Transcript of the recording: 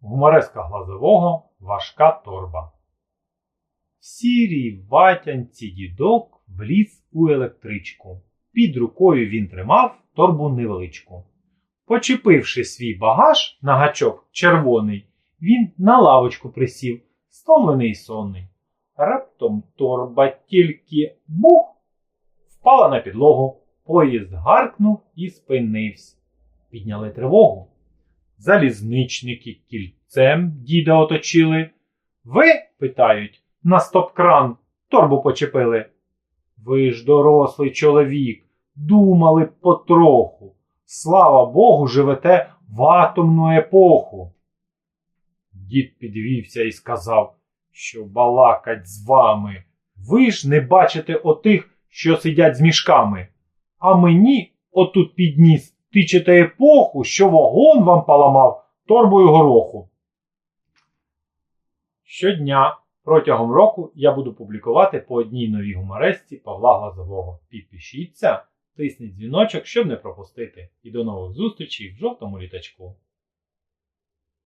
Гумореска глазового важка торба. В сірій ватянці дідок вліз у електричку. Під рукою він тримав торбу невеличку. Почепивши свій багаж на гачок червоний, він на лавочку присів, стомлений й сонний. Раптом торба тільки бух впала на підлогу. Поїзд гаркнув і спинився. Підняли тривогу. Залізничники кільцем діда оточили. Ви, питають, на стоп-кран торбу почепили. Ви ж дорослий чоловік, думали б потроху. Слава Богу, живете в атомну епоху. Дід підвівся і сказав, що балакать з вами. Ви ж не бачите отих, що сидять з мішками. А мені отут підніс тичете епоху, що вогон вам поламав торбою гороху. Щодня протягом року я буду публікувати по одній новій гуморесці Павла Глазового. Підпишіться, тисніть дзвіночок, щоб не пропустити. І до нових зустрічей в жовтому літачку.